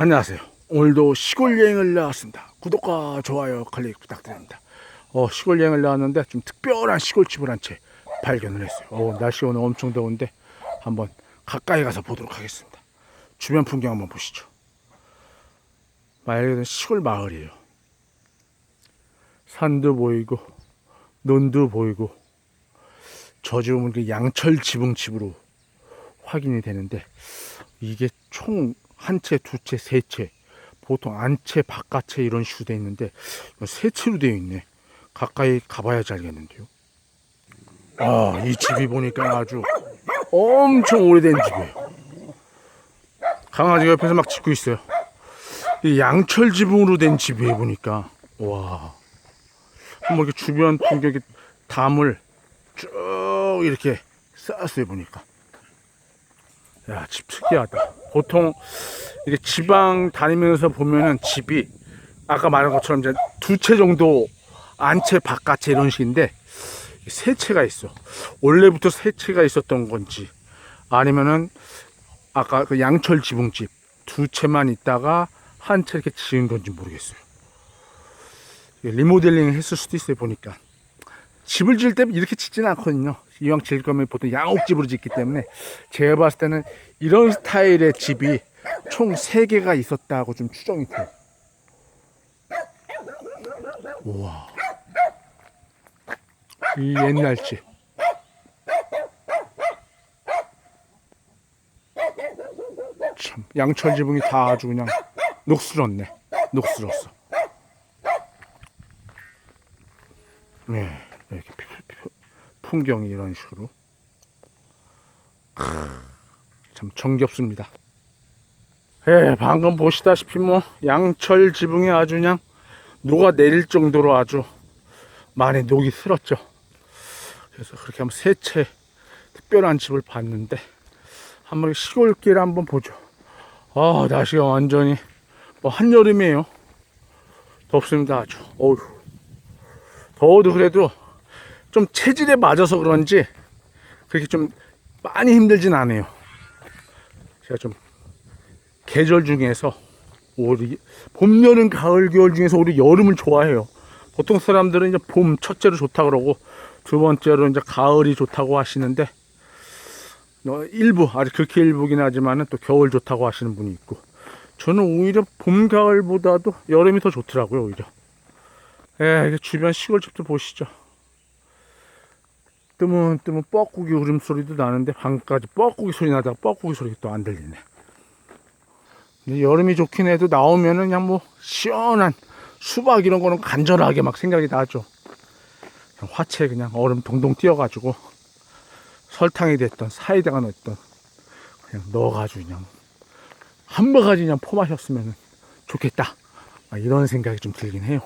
안녕하세요. 오늘도 시골 여행을 나왔습니다. 구독과 좋아요 클릭 부탁드립니다. 어, 시골 여행을 나왔는데 좀 특별한 시골집을 한 채 발견을 했어요. 어, 날씨 오늘 엄청 더운데 한번 가까이 가서 보도록 하겠습니다. 주변 풍경 한번 보시죠. 말 그대로 시골 마을이에요. 산도 보이고 논도 보이고 저 집은 그 양철 지붕집으로 확인이 되는데 이게 총 한 채, 두 채, 세 채. 보통 안채, 바깥채 이런 식으로 돼 있는데 세 채로 되어 있네. 가까이 가봐야지 알겠는데요. 아, 이 집이 보니까 아주 엄청 오래된 집이에요. 강아지가 옆에서 막 짖고 있어요. 이 양철 지붕으로 된 집이에요, 보니까. 와. 한번 이렇게 주변 풍경에 담을 쭉 이렇게 쌓았어요, 보니까. 야, 집 특이하다. 보통 이렇게 지방 다니면서 보면은 집이 아까 말한 것처럼 이제 두 채 정도 안 채 바깥채 이런 식인데 세 채가 있어. 원래부터 세 채가 있었던 건지 아니면은 아까 그 양철 지붕집 두 채만 있다가 한 채 이렇게 지은 건지 모르겠어요. 이게 리모델링을 했을 수도 있어요 보니까. 집을 지을 때 이렇게 짓지는 않거든요. 이왕 지을 거면 보통 양옥집으로 짓기 때문에 제가 봤을 때는 이런 스타일의 집이 총 3개가 있었다고 좀 추정이 돼요. 우와. 이 옛날 집. 참, 양철 지붕이 다 아주 그냥 녹슬었네. 녹슬었어. 네, 이렇게 풍경이 이런 식으로. 크, 참 정겹습니다. 예, 방금 보시다시피 뭐 양철 지붕이 아주 그냥 녹아 내릴 정도로 아주 많이 녹이 슬었죠. 그래서 그렇게 한번 세 채 특별한 집을 봤는데 한번 시골길 한번 보죠. 아 날씨가 완전히 뭐 한여름이에요. 덥습니다 아주. 어휴. 더워도 그래도 좀 체질에 맞아서 그런지 그렇게 좀 많이 힘들진 않아요. 제가 좀 계절 중에서 올해 봄, 여름, 가을, 겨울 중에서 올해 여름을 좋아해요. 보통 사람들은 이제 봄 첫째로 좋다 그러고 두 번째로 이제 가을이 좋다고 하시는데 어, 일부 아직 그렇게 일부긴 하지만은 또 겨울 좋다고 하시는 분이 있고 저는 오히려 봄, 가을보다도 여름이 더 좋더라고요 오히려. 예, 주변 시골집들 보시죠. 뜨문뜨문 뻐꾸기 울음소리도 나는데 방금까지 뻐꾸기 소리 나다가 뻐꾸기 소리가 또 안 들리네. 근데 여름이 좋긴 해도 나오면은 그냥 뭐 시원한 수박 이런 거는 간절하게 막 생각이 나죠. 그냥 화채 그냥 얼음 동동 띄어가지고 설탕이 됐던 사이다가 넣었던 그냥 넣어가지고 그냥 한 바가지 그냥 포마셨으면 좋겠다. 막 이런 생각이 좀 들긴 해요.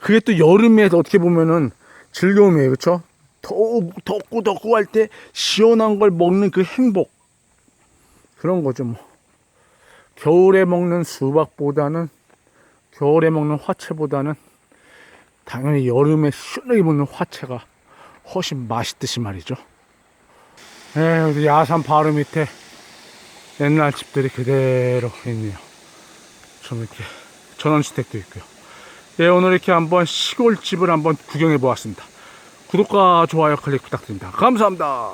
그게 또 여름에 어떻게 보면은 즐거움이에요. 그쵸? 더, 덥고 덥고 할 때 시원한 걸 먹는 그 행복. 그런 거죠, 뭐. 겨울에 먹는 수박보다는, 겨울에 먹는 화채보다는, 당연히 여름에 시원하게 먹는 화채가 훨씬 맛있듯이 말이죠. 에, 여기 야산 바로 밑에 옛날 집들이 그대로 있네요. 좀 이렇게 전원주택도 있고요. 예, 오늘 이렇게 한번 시골집을 한번 구경해 보았습니다. 구독과 좋아요 클릭 부탁드립니다. 감사합니다.